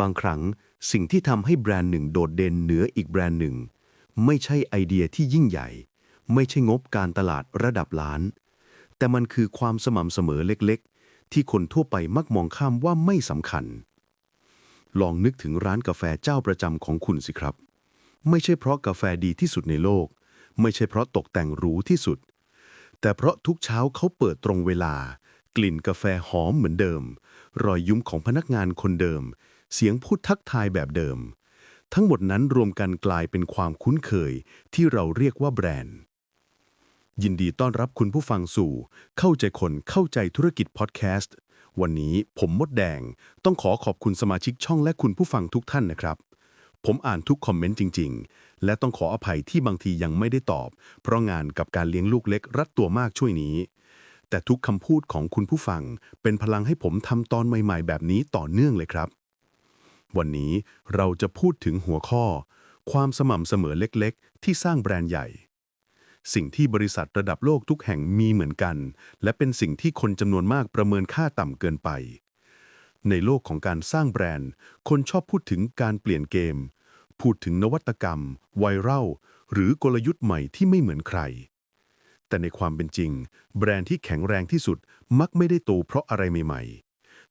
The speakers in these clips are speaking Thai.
บางครั้งสิ่งที่ทำให้แบรนด์หนึ่งโดดเด่นเหนืออีกแบรนด์หนึ่ง ไม่ใช่ไอเดียที่ยิ่งใหญ่ ไม่ใช่งบการตลาดระดับล้าน แต่มันคือความสม่ำเสมอเล็กๆ ที่คนทั่วไปมักมองข้ามว่าไม่สำคัญ ลองนึกถึงร้านกาแฟเจ้าประจำของคุณสิครับ ไม่ใช่เพราะกาแฟดีที่สุดในโลก ไม่ใช่เพราะตกแต่งหรูที่สุด แต่เพราะทุกเช้าเขาเปิดตรงเวลา กลิ่นกาแฟหอมเหมือนเดิม รอยยิ้มของพนักงานคนเดิม เสียงพูดทักทายแบบเดิม ทั้งหมดนั้นรวมกันกลายเป็นความคุ้นเคย ที่เราเรียกว่าแบรนด์ ยินดีต้อนรับคุณผู้ฟังสู่ เข้าใจคนเข้าใจธุรกิจพอดแคสต์ วันนี้ผมมดแดง ต้องขอขอบคุณสมาชิกช่องและคุณผู้ฟังทุกท่านนะครับ ผมอ่านทุกคอมเมนต์จริง ๆ และต้องขออภัยที่บางทียังไม่ได้ตอบ เพราะงานกับการเลี้ยงลูกเล็กรัดตัวมากช่วยนี้แต่ทุกคำพูดของคุณผู้ฟัง เป็นพลังให้ผมทำตอนใหม่ ๆ แบบนี้ต่อเนื่องเลยครับ วันนี้เราจะพูดถึงหัวข้อ ความสม่ำเสมอเล็กๆ ที่สร้างแบรนด์ใหญ่ สิ่งที่บริษัทระดับโลกทุกแห่งมีเหมือนกัน และเป็นสิ่งที่คนจำนวนมากประเมินค่าต่ำเกินไป ในโลกของการสร้างแบรนด์ คนชอบพูดถึงการเปลี่ยนเกม พูดถึงนวัตกรรม ไวรัล หรือกลยุทธ์ใหม่ที่ไม่เหมือนใคร แต่ในความเป็นจริง แบรนด์ที่แข็งแรงที่สุดมักไม่ได้โตเพราะอะไรใหม่ๆ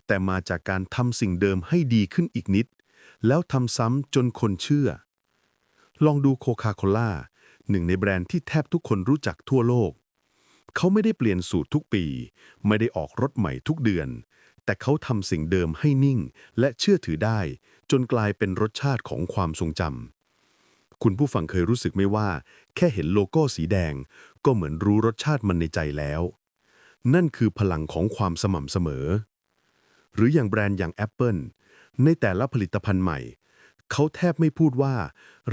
แต่มาจากการทำสิ่งเดิมให้ดีขึ้นอีกนิด แล้วทำซ้ำจนคนเชื่อ ลองดูโคคาโคล่าหนึ่งในแบรนด์ที่แทบทุกคนรู้จักทั่วโลก เขาไม่ได้เปลี่ยนสูตรทุกปี ไม่ได้ออกรถใหม่ทุกเดือน แต่เขาทำสิ่งเดิมให้นิ่ง และเชื่อถือได้ จนกลายเป็นรสชาติของความทรงจำคุณผู้ฟังเคยรู้สึกไหมว่า แค่เห็นโลโก้สีแดง ก็เหมือนรู้รสชาติมันในใจแล้ว นั่นคือพลังของความสม่ำเสมอ หรืออย่างแบรนด์อย่าง Apple ในแต่ละผลิตภัณฑ์ใหม่ เขาแทบไม่พูดว่า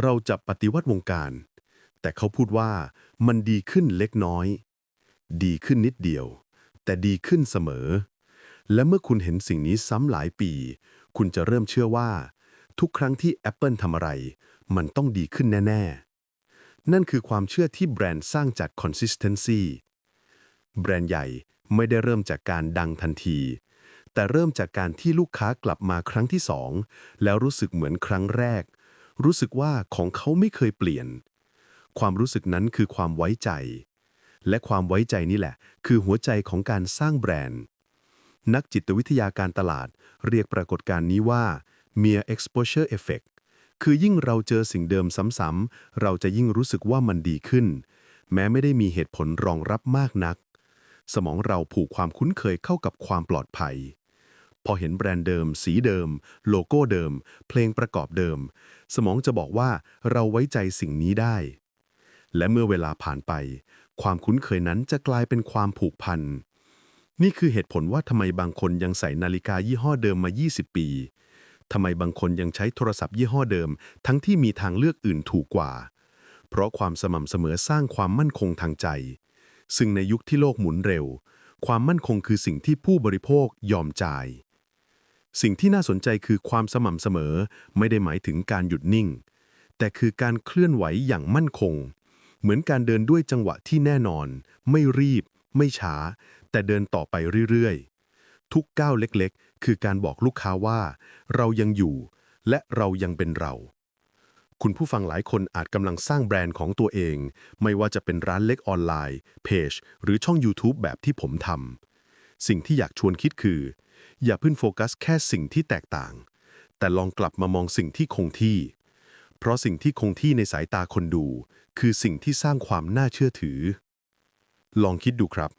เราจะปฏิวัติวงการ แต่เขาพูดว่ามันดีขึ้นเล็กน้อย ดีขึ้นนิดเดียว แต่ดีขึ้นเสมอ และเมื่อคุณเห็นสิ่งนี้ซ้ำหลายปี คุณจะเริ่มเชื่อว่า ทุกครั้งที่ Apple ทำอะไร มันต้องดีขึ้นแน่ ๆ นั่นคือความเชื่อที่แบรนด์สร้างจาก consistency แบรนด์ใหญ่ไม่ได้เริ่มจากการดังทันที แต่เริ่มจากการที่ลูกค้ากลับมาครั้งที่สองแล้วรู้สึกเหมือนครั้งแรก รู้สึกว่าของเขาไม่เคยเปลี่ยน ความรู้สึกนั้นคือความไว้ใจ และความไว้ใจนี่แหละ คือหัวใจของการสร้างแบรนด์ นักจิตวิทยาการตลาดเรียกปรากฏการณ์นี้ว่า mere exposure effect คือยิ่งเราเจอสิ่งเดิมซ้ำๆเราจะยิ่งรู้สึกว่ามันดีขึ้น แม้ไม่ได้มีเหตุผลรองรับมากนัก สมองเราผูกความคุ้นเคยเข้ากับความปลอดภัย พอเห็นแบรนด์เดิม สีเดิม โลโก้เดิม เพลงประกอบเดิม สมองจะบอกว่าเราไว้ใจสิ่งนี้ได้ และเมื่อเวลาผ่านไป ความคุ้นเคยนั้นจะกลายเป็นความผูกพัน นี่คือเหตุผลว่าทำไมบางคนยังใส่นาฬิกายี่ห้อเดิมมา 20 ปีทำไมบางคนยังใช้โทรศัพท์ยี่ห้อเดิม ทั้งที่มีทางเลือกอื่นถูกกว่า เพราะความสม่ำเสมอสร้างความมั่นคงทางใจ ซึ่งในยุคที่โลกหมุนเร็ว ความมั่นคงคือสิ่งที่ผู้บริโภคยอมจ่าย สิ่งที่น่าสนใจคือความสม่ำเสมอ ไม่ได้หมายถึงการหยุดนิ่ง แต่คือการเคลื่อนไหวอย่างมั่นคง เหมือนการเดินด้วยจังหวะที่แน่นอน ไม่รีบ ไม่ช้า แต่เดินต่อไปเรื่อยๆ ทุกก้าวเล็กๆ คือการบอกลูกค้าว่า เรายังอยู่ และเรายังเป็นเรา คุณผู้ฟังหลายคนอาจกำลังสร้างแบรนด์ของตัวเอง ไม่ว่าจะเป็นร้านเล็กออนไลน์ เพจ หรือช่อง YouTube แบบที่ผมทำสิ่งที่อยากชวนคิดคือ อย่าเพิ่งโฟกัสแค่สิ่งที่แตกต่าง แต่ลองกลับมามองสิ่งที่คงที่ เพราะสิ่งที่คงที่ในสายตาคนดู คือสิ่งที่สร้างความน่าเชื่อถือ ลองคิดดูครับ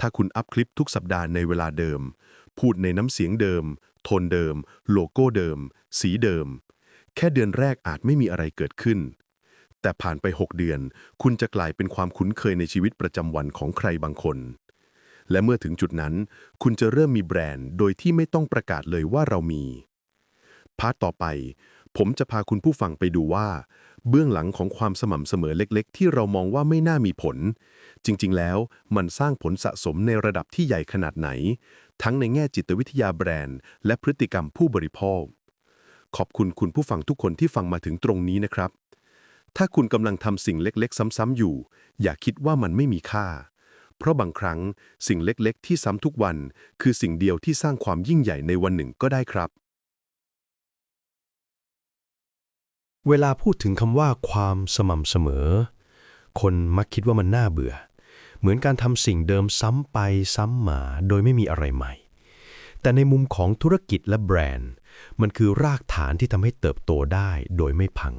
ถ้าคุณอัพคลิปทุกสัปดาห์ในเวลาเดิม พูดในน้ำเสียงเดิม โทนเดิม โลโก้เดิม สีเดิม แค่เดือนแรกอาจไม่มีอะไรเกิดขึ้นแต่ผ่านไป 6 เดือน คุณจะกลายเป็นความคุ้นเคยในชีวิตประจำวันของใครบางคน และเมื่อถึงจุดนั้น คุณจะเริ่มมีแบรนด์โดยที่ไม่ต้องประกาศเลยว่าเรามี พาร์ทต่อไป ผมจะพาคุณผู้ฟังไปดูว่า เบื้องหลังของความสม่ำเสมอเล็กๆ ที่เรามองว่าไม่น่ามีผล จริงๆ แล้วมันสร้างผลสะสมในระดับที่ใหญ่ขนาดไหน ทั้งในแง่จิตวิทยาแบรนด์ และพฤติกรรมผู้บริโภค ขอบคุณคุณผู้ฟังทุกคนที่ฟังมาถึงตรงนี้นะครับถ้าคุณกำลังทำสิ่งเล็กๆ ซ้ำๆอยู่ อย่าคิดว่ามันไม่มีค่า เพราะบางครั้งสิ่งเล็กๆ ที่ซ้ำทุกวัน คือสิ่งเดียวที่สร้างความยิ่งใหญ่ในวันหนึ่งก็ได้ครับ เวลาพูดถึงคำว่าความสม่ำเสมอ คนมักคิดว่ามันน่าเบื่อ เหมือนการทำสิ่งเดิมซ้ำไปซ้ำมา โดยไม่มีอะไรใหม่ แต่ในมุมของธุรกิจและแบรนด์ มันคือรากฐานที่ทำให้เติบโตได้โดยไม่พัง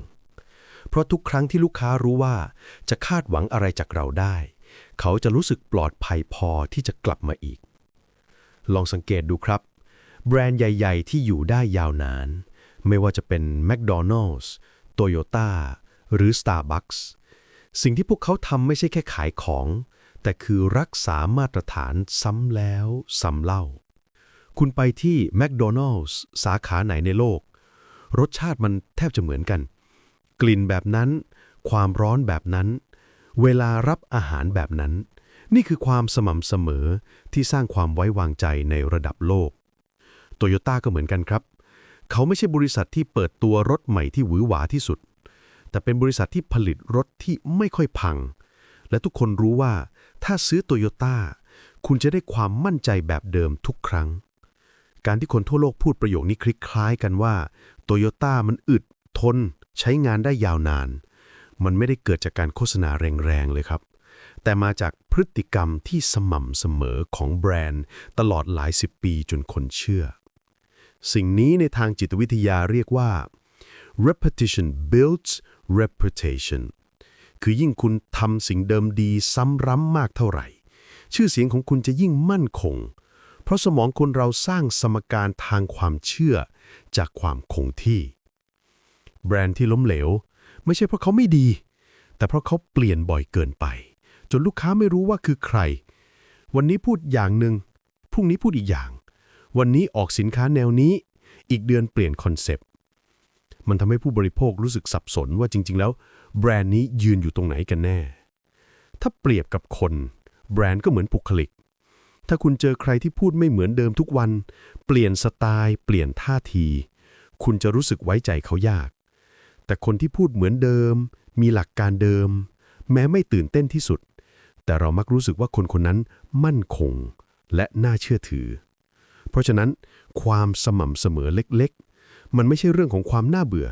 เพราะทุกครั้งที่ลูกค้ารู้ว่าจะคาดหวังอะไรจากเราได้ เขาจะรู้สึกปลอดภัยพอที่จะกลับมาอีก ลองสังเกตดูครับ แบรนด์ใหญ่ ๆ ที่อยู่ได้ยาวนาน ไม่ว่าจะเป็น McDonald's Toyota หรือ Starbucks สิ่งที่พวกเขาทำไม่ใช่แค่ขายของ แต่คือรักษามาตรฐานซ้ำแล้วซ้ำเล่า คุณไปที่ McDonald's สาขาไหนในโลก รสชาติมันแทบจะเหมือนกัน กลิ่นแบบนั้น ความร้อนแบบนั้น เวลารับอาหารแบบนั้น นี่คือความสม่ำเสมอที่สร้างความไว้วางใจในระดับโลกโตโยต้าก็เหมือนกันครับ เขาไม่ใช่บริษัทที่เปิดตัวรถใหม่ที่หวือหวาที่สุด แต่เป็นบริษัทที่ผลิตรถที่ไม่ค่อยพัง และทุกคนรู้ว่าถ้าซื้อโตโยต้าคุณจะได้ความมั่นใจแบบเดิมทุกครั้ง การที่คนทั่วโลกพูดประโยคนี้คล้ายกันว่าโตโยต้ามันอึดทน ใช้งานได้ยาวนาน มันไม่ได้เกิดจากการโฆษณาแรงๆเลยครับ แต่มาจากพฤติกรรมที่สม่ำเสมอของแบรนด์ ตลอดหลายสิบปีจนคนเชื่อ สิ่งนี้ในทางจิตวิทยาเรียกว่า repetition builds reputation คือยิ่งคุณทำสิ่งเดิมดีซ้ำร้ำมากเท่าไหร่ ชื่อเสียงของคุณจะยิ่งมั่นคง เพราะสมองคนเราสร้างสมการทางความเชื่อจากความคงที่ แบรนด์ที่ล้มเหลว ไม่ใช่เพราะเขาไม่ดี แต่เพราะเขาเปลี่ยนบ่อยเกินไป จนลูกค้าไม่รู้ว่าคือใคร วันนี้พูดอย่างหนึ่งพรุ่งนี้พูดอีกอย่าง วันนี้ออกสินค้าแนวนี้ อีกเดือนเปลี่ยนคอนเซปต์มันทำให้ผู้บริโภครู้สึกสับสนว่าจริง ๆ แล้ว แบรนด์นี้ยืนอยู่ตรงไหนกันแน่ ถ้าเปรียบกับคน แบรนด์ก็เหมือนบุคลิก ถ้าคุณเจอใครที่พูดไม่เหมือนเดิมทุกวัน เปลี่ยนสไตล์ เปลี่ยนท่าที คุณจะรู้สึกไว้ใจเขายาก แต่คนที่พูดเหมือนเดิม มีหลักการเดิม แม้ไม่ตื่นเต้นที่สุด แต่เรามักรู้สึกว่าคนคนนั้นมั่นคงและน่าเชื่อถือ เพราะฉะนั้น ความสม่ำเสมอเล็กๆ มันไม่ใช่เรื่องของความน่าเบื่อ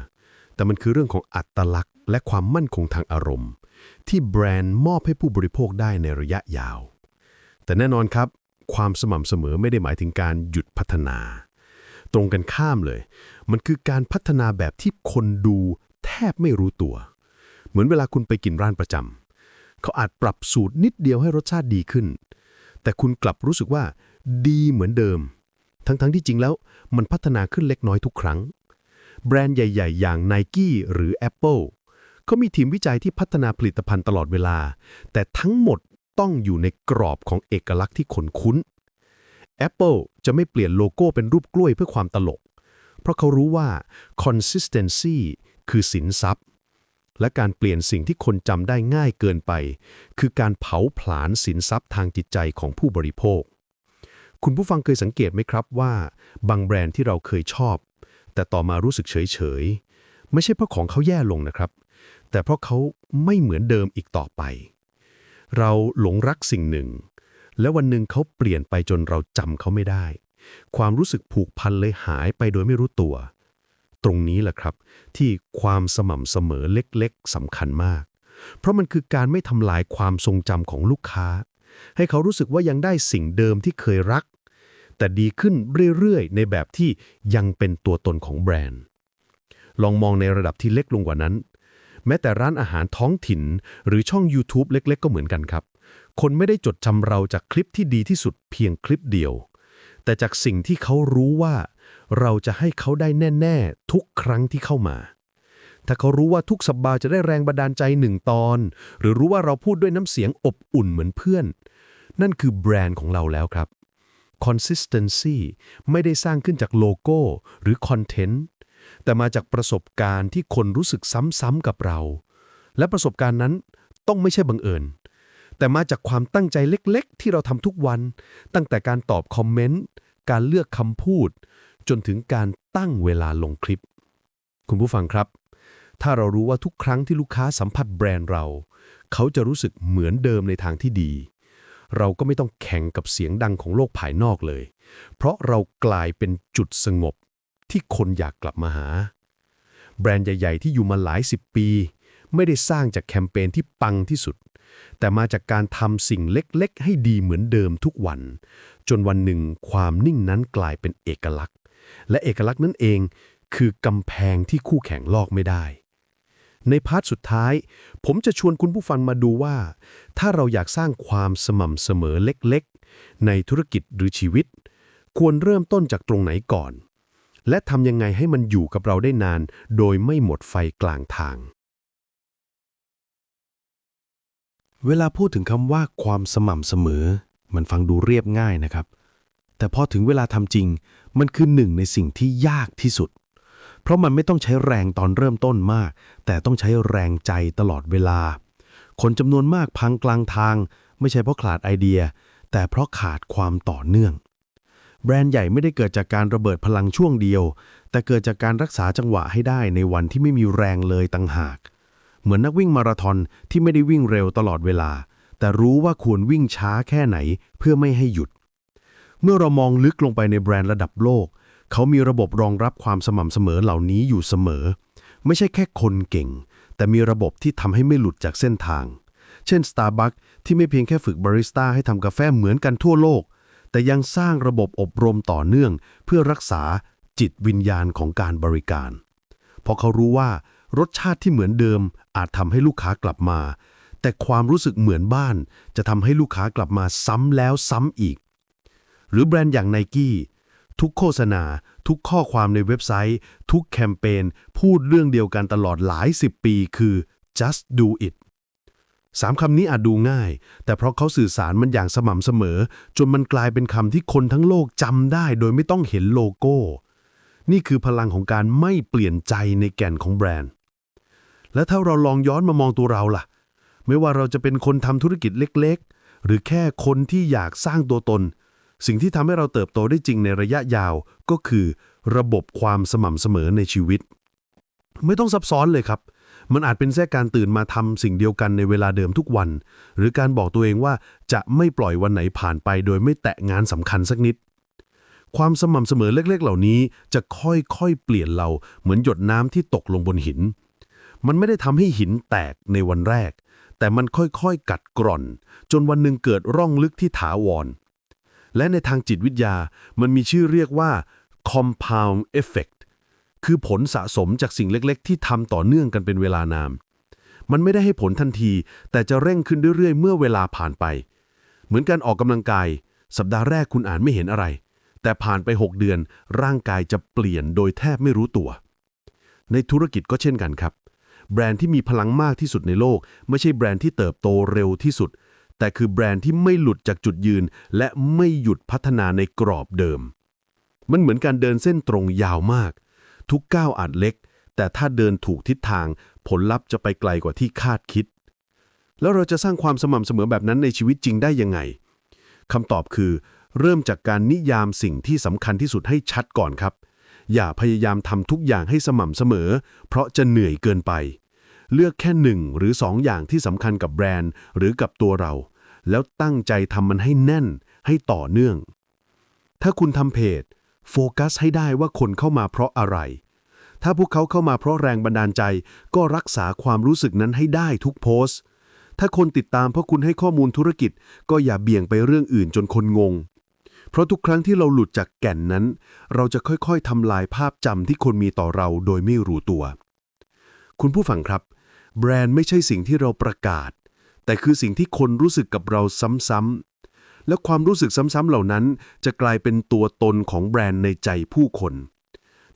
แต่มันคือเรื่องของอัตลักษณ์และความมั่นคงทางอารมณ์ ที่แบรนด์มอบให้ผู้บริโภคได้ในระยะยาว แต่แน่นอนครับ ความสม่ำเสมอไม่ได้หมายถึงการหยุดพัฒนา ตรงกันข้ามเลย มันคือการพัฒนาแบบที่คนดูแทบไม่รู้ตัว เหมือนเวลาคุณไปกินร้านประจำเขาอาจปรับสูตรนิดเดียวให้รสชาติดีขึ้น แต่คุณกลับรู้สึกว่า ดีเหมือนเดิม ทั้งๆที่จริงแล้ว มันพัฒนาขึ้นเล็กน้อยทุกครั้ง แบรนด์ใหญ่ ๆ อย่าง Nike หรือ Apple เขามีทีมวิจัยที่พัฒนาผลิตภัณฑ์ตลอดเวลา แต่ทั้งหมดต้องอยู่ในกรอบของเอกลักษณ์ที่คนคุ้น Apple จะไม่เปลี่ยนโลโก้เป็นรูปกล้วยเพื่อความตลก เพราะเขารู้ว่า consistency คือสินทรัพย์ และการเปลี่ยนสิ่งที่คนจำได้ง่ายเกินไป คือการเผาผลาญสินทรัพย์ทางจิตใจของผู้บริโภค คุณผู้ฟังเคยสังเกตไหมครับว่า บางแบรนด์ที่เราเคยชอบ แต่ต่อมารู้สึกเฉยๆไม่ใช่เพราะของเขาแย่ลงนะครับ แต่เพราะเขาไม่เหมือนเดิมอีกต่อไป เราหลงรักสิ่งหนึ่ง แล้ววันหนึ่งเขาเปลี่ยนไปจนเราจำเขาไม่ได้ ความรู้สึกผูกพันเลยหายไปโดยไม่รู้ตัว ตรงนี้แหละครับ ที่ความสม่ำเสมอเล็กๆสำคัญมาก เพราะมันคือการไม่ทำลายความทรงจำของลูกค้า ให้เขารู้สึกว่ายังได้สิ่งเดิมที่เคยรัก แต่ดีขึ้นเรื่อยๆ ในแบบที่ยังเป็นตัวตนของแบรนด์ ลองมองในระดับที่เล็กลงกว่านั้น แม้แต่ร้านอาหารท้องถิ่น หรือช่อง YouTube เล็ก ๆ ก็เหมือนกันครับ คนไม่ได้จดจำเราจากคลิปที่ดีที่สุดเพียงคลิปเดียว แต่จากสิ่งที่เขารู้ว่า เราจะให้เขาได้แน่ ๆ ทุกครั้งที่เข้ามา ถ้าเขารู้ว่าทุกสัปดาห์จะได้แรงบันดาลใจหนึ่งตอน หรือรู้ว่าเราพูดด้วยน้ำเสียงอบอุ่นเหมือนเพื่อน นั่นคือแบรนด์ของเราแล้วครับ consistency ไม่ได้สร้างขึ้นจากโลโก้หรือคอนเทนต์แต่มาจากประสบการณ์ที่คนรู้สึกซ้ำๆกับเรา และประสบการณ์นั้นต้องไม่ใช่บังเอิญ แต่มาจากความตั้งใจเล็กๆ ที่เราทำทุกวัน ตั้งแต่การตอบคอมเมนต์ การเลือกคำพูด จนถึงการตั้งเวลาลงคลิป คุณผู้ฟังครับ ถ้าเรารู้ว่าทุกครั้งที่ลูกค้าสัมผัสแบรนด์เรา เขาจะรู้สึกเหมือนเดิมในทางที่ดี เราก็ไม่ต้องแข่งกับเสียงดังของโลกภายนอกเลย เพราะเรากลายเป็นจุดสงบที่คนอยากกลับมาหา แบรนด์ใหญ่ ๆ ที่อยู่มาหลายสิบปี ไม่ได้สร้างจากแคมเปญที่ปังที่สุด แต่มาจากการทำสิ่งเล็กๆ ให้ดีเหมือนเดิมทุกวัน จนวันหนึ่งความนิ่งนั้นกลายเป็นเอกลักษณ์ และเอกลักษณ์นั้นเองคือกำแพงที่คู่แข่งลอกไม่ได้ ในพาร์ทสุดท้าย ผมจะชวนคุณผู้ฟังมาดูว่า ถ้าเราอยากสร้างความสม่ำเสมอเล็กๆ ในธุรกิจหรือชีวิต ควรเริ่มต้นจากตรงไหนก่อน และทำยังไงให้มันอยู่กับเราได้นาน โดยไม่หมดไฟกลางทาง เวลาพูดถึงคำว่าความสม่ำเสมอ มันฟังดูเรียบง่ายนะครับ แต่พอถึงเวลาทำจริง มันคือหนึ่งในสิ่งที่ยากที่สุด เพราะมันไม่ต้องใช้แรงตอนเริ่มต้นมาก แต่ต้องใช้แรงใจตลอดเวลา คนจำนวนมากพังกลางทาง ไม่ใช่เพราะขาดไอเดีย แต่เพราะขาดความต่อเนื่อง แบรนด์ใหญ่ไม่ได้เกิดจากการระเบิดพลังช่วงเดียว แต่เกิดจากการรักษาจังหวะให้ได้ในวันที่ไม่มีแรงเลยต่างหาก เหมือนนักวิ่งมาราธอนที่ไม่ได้วิ่งเร็วตลอดเวลา แต่รู้ว่าควรวิ่งช้าแค่ไหนเพื่อไม่ให้หยุด เมื่อเรามองลึกลงไปในแบรนด์ระดับโลก เขามีระบบรองรับความสม่ำเสมอเหล่านี้อยู่เสมอ ไม่ใช่แค่คนเก่ง แต่มีระบบที่ทำให้ไม่หลุดจากเส้นทาง เช่น Starbucks ที่ไม่เพียงแค่ฝึกบาริสต้าให้ทำกาแฟเหมือนกันทั่วโลก แต่ยังสร้างระบบอบรมต่อเนื่อง เพื่อรักษาจิตวิญญาณของการบริการ เพราะเขารู้ว่า รสชาติที่เหมือนเดิมอาจทำให้ลูกค้ากลับมา แต่ความรู้สึกเหมือนบ้าน จะทำให้ลูกค้ากลับมาซ้ำแล้วซ้ำอีก หรือแบรนด์อย่างไนกี้ทุกโฆษณา ทุกข้อความในเว็บไซต์ ทุกแคมเปญพูดเรื่องเดียวกันตลอดหลายสิบปีคือ just do it สามคำนี้อาจดูง่าย แต่เพราะเขาสื่อสารมันอย่างสม่ำเสมอ จนมันกลายเป็นคำที่คนทั้งโลกจำได้โดยไม่ต้องเห็นโลโก้ นี่คือพลังของการไม่เปลี่ยนใจในแก่นของแบรนด์ และถ้าเราลองย้อนมามองตัวเราล่ะ ไม่ว่าเราจะเป็นคนทำธุรกิจเล็กๆ หรือแค่คนที่อยากสร้างตัวตน สิ่งที่ทำให้เราเติบโตได้จริงในระยะยาวก็คือ ระบบความสม่ำเสมอในชีวิต ไม่ต้องซับซ้อนเลยครับ มันอาจเป็นแค่การตื่นมาทำสิ่งเดียวกันในเวลาเดิมทุกวัน หรือการบอกตัวเองว่าจะไม่ปล่อยวันไหนผ่านไป โดยไม่แตะงานสำคัญสักนิดความสม่ำเสมอเล็ก ๆ เหล่านี้จะค่อยๆ เปลี่ยนเราเหมือนหยดน้ำที่ตกลงบนหิน มันไม่ได้ทำให้หินแตกในวันแรก แต่มันค่อยๆกัดกร่อน จนวันหนึ่งเกิดร่องลึกที่ถาวร และในทางจิตวิทยามันมีชื่อเรียกว่า compound effect คือผลสะสมจากสิ่งเล็กๆ ที่ทำต่อเนื่องกันเป็นเวลานาน มันไม่ได้ให้ผลทันที แต่จะเร่งขึ้นเรื่อยๆ เมื่อเวลาผ่านไป เหมือนการออกกำลังกาย สัปดาห์แรกคุณอ่าจไม่เห็นอะไร แต่ผ่านไป 6 เดือน ร่างกายจะเปลี่ยนโดยแทบไม่รู้ตัว ในธุรกิจก็เช่นกันครับ แบรนด์ที่มีพลังมากที่สุดในโลก ไม่ใช่แบรนด์ที่เติบโตเร็วที่สุด แต่คือแบรนด์ที่ไม่หลุดจากจุดยืน และไม่หยุดพัฒนาในกรอบเดิม มันเหมือนการเดินเส้นตรงยาวมาก ทุกก้าวอาจเล็ก แต่ถ้าเดินถูกทิศทาง ผลลัพธ์จะไปไกลกว่าที่คาดคิด แล้วเราจะสร้างความสม่ำเสมอแบบนั้นในชีวิตจริงได้ยังไงคำตอบคือ เริ่มจากการนิยามสิ่งที่สำคัญที่สุดให้ชัดก่อนครับ อย่าพยายามทำทุกอย่างให้สม่ำเสมอ เพราะจะเหนื่อยเกินไป เลือกแค่หนึ่งหรือสองอย่างที่สำคัญกับแบรนด์ หรือกับตัวเรา แล้วตั้งใจทำมันให้แน่น ให้ต่อเนื่อง ถ้าคุณทำเพจ โฟกัสให้ได้ว่าคนเข้ามาเพราะอะไร ถ้าพวกเขาเข้ามาเพราะแรงบันดาลใจ ก็รักษาความรู้สึกนั้นให้ได้ทุกโพสต์ ถ้าคนติดตามเพราะคุณให้ข้อมูลธุรกิจ ก็อย่าเบี่ยงไปเรื่องอื่นจนคนงง เพราะทุกครั้งที่เราหลุดจากแก่นนั้น เราจะค่อยๆทำลายภาพจำที่คนมีต่อเราโดยไม่รู้ตัว คุณผู้ฟังครับ แบรนด์ไม่ใช่สิ่งที่เราประกาศ แต่คือสิ่งที่คนรู้สึกกับเราซ้ำๆและความรู้สึกซ้ำๆเหล่านั้นจะกลายเป็นตัวตนของแบรนด์ในใจผู้คน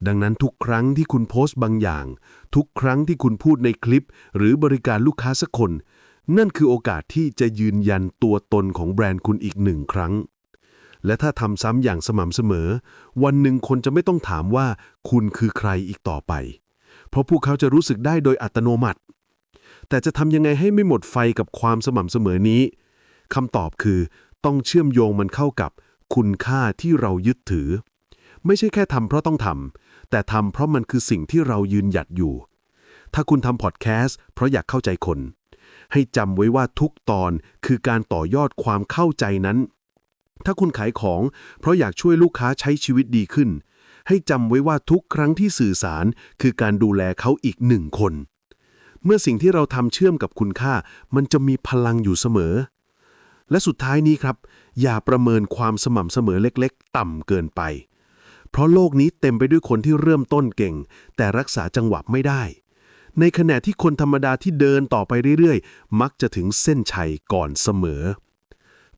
ดังนั้นทุกครั้งที่คุณโพสต์บางอย่าง ทุกครั้งที่คุณพูดในคลิป หรือบริการลูกค้าสักคน นั่นคือโอกาสที่จะยืนยันตัวตนของแบรนด์คุณอีกหนึ่งครั้ง และถ้าทำซ้ำอย่างสม่ำเสมอ วันหนึ่งคนจะไม่ต้องถามว่าคุณคือใครอีกต่อไป เพราะพวกเขาจะรู้สึกได้โดยอัตโนมัติ แต่จะทำยังไงให้ไม่หมดไฟกับความสม่ำเสมอนี้คำตอบคือต้องเชื่อมโยงมันเข้ากับคุณค่าที่เรายึดถือ ไม่ใช่แค่ทำเพราะต้องทำแต่ทำเพราะมันคือสิ่งที่เรายืนหยัดอยู่ ถ้าคุณทำพอดแคสต์เพราะอยากเข้าใจคน ให้จำไว้ว่าทุกตอนคือการต่อยอดความเข้าใจนั้น ถ้าคุณขายของ เพราะอยากช่วยลูกค้าใช้ชีวิตดีขึ้น ให้จำไว้ว่าทุกครั้งที่สื่อสารคือการดูแลเขาอีกหนึ่งคน เมื่อสิ่งที่เราทำเชื่อมกับคุณค่า มันจะมีพลังอยู่เสมอ และสุดท้ายนี้ครับ อย่าประเมินความสม่ำเสมอเล็กๆ ต่ำเกินไป เพราะโลกนี้เต็มไปด้วยคนที่เริ่มต้นเก่ง แต่รักษาจังหวะไม่ได้ ในขณะที่คนธรรมดาที่เดินต่อไปเรื่อยๆ มักจะถึงเส้นชัยก่อนเสมอ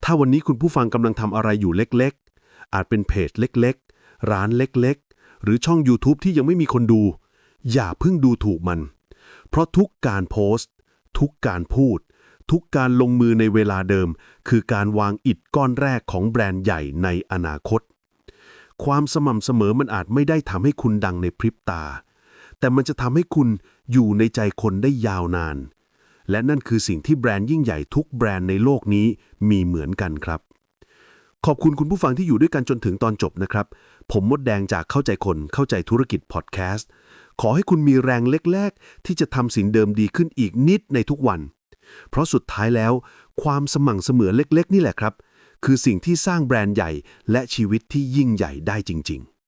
ถ้าวันนี้คุณผู้ฟังกำลังทำอะไรอยู่เล็กๆ อาจเป็นเพจเล็กๆ ร้านเล็กๆ หรือช่อง YouTube ที่ยังไม่มีคนดู อย่าเพิ่งดูถูกมัน เพราะทุกการโพสต์ ทุกการพูด ทุกการลงมือในเวลาเดิม คือการวางอิฐก้อนแรกของแบรนด์ใหญ่ในอนาคต ความสม่ำเสมอมันอาจไม่ได้ทำให้คุณดังในพริบตา แต่มันจะทำให้คุณอยู่ในใจคนได้ยาวนาน และนั่นคือสิ่งที่แบรนด์ยิ่งใหญ่ทุกแบรนด์ในโลกนี้มีเหมือนกันครับ ขอบคุณคุณผู้ฟังที่อยู่ด้วยกันจนถึงตอนจบนะครับ ผมมดแดงจากเข้าใจคนเข้าใจธุรกิจพอดแคสต์ขอให้คุณมีแรงเล็ก ๆ ที่จะทำสิ่งเดิมดีขึ้นอีกนิดในทุกวัน เพราะสุดท้ายแล้ว ความสม่ำเสมอเล็ก ๆ นี่แหละครับ คือสิ่งที่สร้างแบรนด์ใหญ่และชีวิตที่ยิ่งใหญ่ได้จริง ๆ